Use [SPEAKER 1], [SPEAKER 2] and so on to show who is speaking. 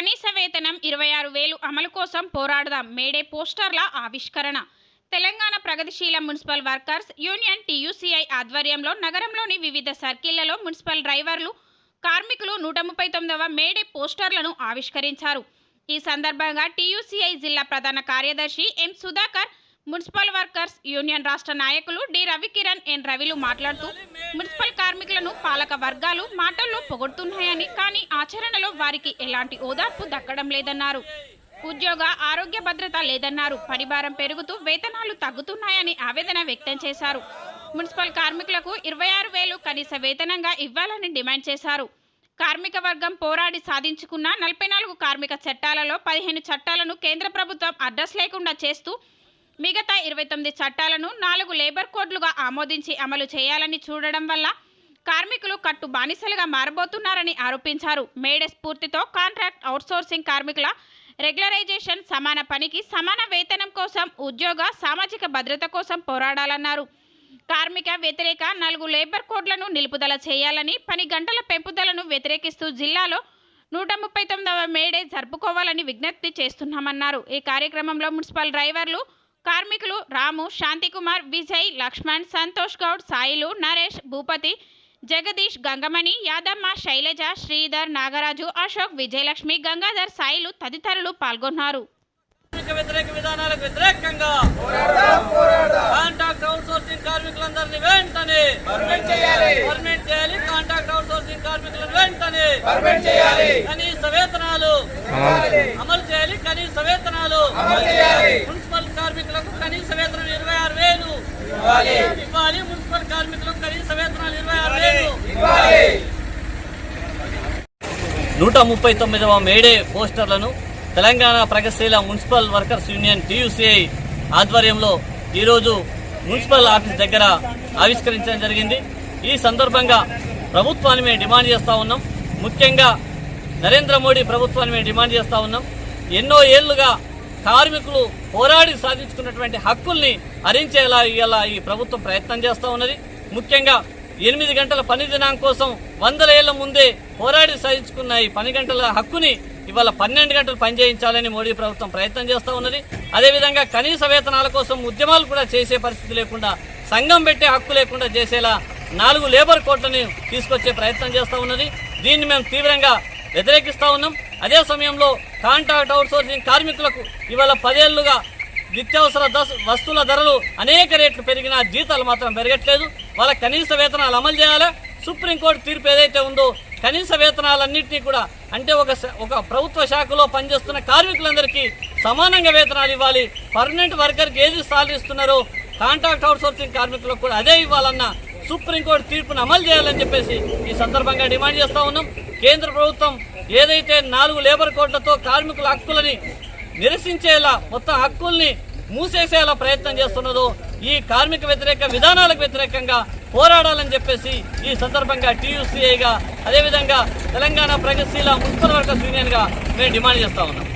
[SPEAKER 1] కనీస వేతనం ఇరవై ఆరు వేలు అమలు కోసం పోరాడదాం. మేడే పోస్టర్ల ఆవిష్కరణ. తెలంగాణ ప్రగతిశీల మున్సిపల్ వర్కర్స్ యూనియన్ టీయూసీఐ ఆధ్వర్యంలో నగరంలోని వివిధ సర్కిళ్ళలో మున్సిపల్ డ్రైవర్లు కార్మికులు నూట ముప్పై తొమ్మిదవ మేడే పోస్టర్లను ఆవిష్కరించారు. ఈ సందర్భంగా టీయూసీఐ జిల్లా ప్రధాన కార్యదర్శి M Sudhakar municipal workers union రాష్ట్ర నాయకులు డి రవికిరణ్ ఎన్ రవిలు మాట్లాడుతూ మున్సిపల్ కార్మికులను పాలక వర్గాలు మాటల్లో పొగొడుతున్నాయని కానీ ఆచరణలో వారికి ఎలాంటి ఓదార్పు దక్కడం లేదన్నారు. ఉద్యోగ ఆరోగ్య భద్రత లేదన్నారు. పరిభారం పెరుగుతూ వేతనాలు తగ్గుతున్నాయని ఆవేదన వ్యక్తం చేశారు. మున్సిపల్ కార్మికులకు ఇరవై ఆరు వేలు కనీస వేతనంగా ఇవ్వాలని డిమాండ్ చేశారు. కార్మిక వర్గం పోరాడి సాధించుకున్న నలభై నాలుగు కార్మిక చట్టాలలో పదిహేను చట్టాలను కేంద్ర ప్రభుత్వం అడ్రస్ లేకుండా చేస్తూ మిగతా ఇరవై తొమ్మిది చట్టాలను నాలుగు లేబర్ కోడ్లుగా ఆమోదించి అమలు చేయాలని చూడడం వల్ల కార్మికులు కట్టు బానిసలుగా మారబోతున్నారని ఆరోపించారు. మేడే స్ఫూర్తితో కాంట్రాక్ట్ అవుట్సోర్సింగ్ కార్మికుల రెగ్యులరైజేషన్ సమాన పనికి సమాన వేతనం కోసం ఉద్యోగ సామాజిక భద్రత కోసం పోరాడాలన్నారు. కార్మిక వ్యతిరేక నాలుగు లేబర్ కోడ్లను నిలుపుదల చేయాలని పని గంటల పెంపుదలను వ్యతిరేకిస్తూ జిల్లాలో నూట ముప్పై తొమ్మిదవ మేడే జరుపుకోవాలని విజ్ఞప్తి చేస్తున్నామన్నారు. ఈ కార్యక్రమంలో మున్సిపల్ డ్రైవర్లు కార్మికులు రాము శాంతికుమార్ విజయ్ లక్ష్మణ్ సంతోష్ గౌడ్ సాయిలు నరేష్ భూపతి జగదీష్ గంగమణి యాదమ్మ శైలజ శ్రీధర్ నాగరాజు అశోక్ విజయలక్ష్మి గంగాధర్ సాయిలు తదితరులు పాల్గొన్నారు.
[SPEAKER 2] కార్మిక వ్యతిరేక విధానాలకు వ్యతిరేకంగా కాంట్రాక్ట్ అవుట్ సోర్సింగ్ కార్మికులందరినీ వెంటనే పర్మనెంట్ చేయాలి. కాంట్రాక్ట్ అవుట్ సోర్సింగ్ కార్మికులను వెంటనే కనీస వేతనాలు అమలు చేయాలి. కనీస వేతనాలు మున్సిపల్ కార్మికులకు కనీస వేతనం ఇరవై ఆరు వేలు. ఇవ్వాలి. మున్సిపల్ కార్మికులకు కనీస వేతనాలు ఇరవై ఆరు వేలు. నూట ముప్పై తొమ్మిదవ మేడే పోస్టర్లను తెలంగాణ ప్రగతిశీల మున్సిపల్ వర్కర్స్ యూనియన్ టీయూసీఐ ఆధ్వర్యంలో ఈరోజు మున్సిపల్ ఆఫీస్ దగ్గర ఆవిష్కరించడం జరిగింది. ఈ సందర్భంగా ప్రభుత్వాన్ని మేము డిమాండ్ చేస్తూ ఉన్నాం. ముఖ్యంగా నరేంద్ర మోడీ ప్రభుత్వాన్ని మేము డిమాండ్ చేస్తూ ఉన్నాం. ఎన్నో ఏళ్ళుగా కార్మికులు పోరాడి సాధించుకున్నటువంటి హక్కుల్ని హరించేలా ఇవాళ ఈ ప్రభుత్వం ప్రయత్నం చేస్తూ ఉన్నది. ముఖ్యంగా ఎనిమిది గంటల పని దినం కోసం వందల ఏళ్ళ ముందే పోరాడి సాధించుకున్న ఈ పని గంటల హక్కుని ఇవాళ పన్నెండు గంటలు పనిచేయించాలని మోడీ ప్రభుత్వం ప్రయత్నం చేస్తూ ఉన్నది. అదేవిధంగా కనీస వేతనాల కోసం ఉద్యమాలు కూడా చేసే పరిస్థితి లేకుండా సంఘం పెట్టే హక్కు లేకుండా చేసేలా నాలుగు లేబర్ కోట్లని తీసుకొచ్చే ప్రయత్నం చేస్తూ ఉన్నది. దీన్ని మేము తీవ్రంగా వ్యతిరేకిస్తూ ఉన్నాం. అదే సమయంలో కాంట్రాక్ట్ అవుట్సోర్సింగ్ కార్మికులకు ఇవాళ పదేళ్ళుగా నిత్యావసర దస్ వస్తువుల ధరలు అనేక రేట్లు పెరిగినా జీతాలు మాత్రం పెరగట్లేదు. వాళ్ళ కనీస వేతనాలు అమలు చేయాలా? సుప్రీంకోర్టు తీర్పు ఏదైతే ఉందో కనీస వేతనాలన్నింటినీ కూడా అంటే ఒక ఒక ప్రభుత్వ శాఖలో పనిచేస్తున్న కార్మికులందరికీ సమానంగా వేతనాలు ఇవ్వాలి. పర్మనెంట్ వర్కర్కి ఏది సాలరీ ఇస్తున్నారో కాంట్రాక్ట్ అవుట్సోర్సింగ్ కార్మికులకు కూడా అదే ఇవ్వాలన్న సుప్రీంకోర్టు తీర్పును అమలు చేయాలని చెప్పేసి ఈ సందర్భంగా డిమాండ్ చేస్తా ఉన్నాం. కేంద్ర ప్రభుత్వం ఏదైతే నాలుగు లేబర్ కోడ్లతో కార్మికుల హక్కులని నిరసించేలా మొత్తం హక్కుల్ని మూసేసేలా ప్రయత్నం చేస్తున్నదో ఈ కార్మిక వ్యతిరేక విధానాలకు వ్యతిరేకంగా పోరాడాలని చెప్పేసి ఈ సందర్భంగా టీయూసీఐగా అదేవిధంగా తెలంగాణ ప్రగతిశీల మున్సిపల్ వర్కర్స్ యూనియన్గా మేము డిమాండ్ చేస్తా ఉన్నాం.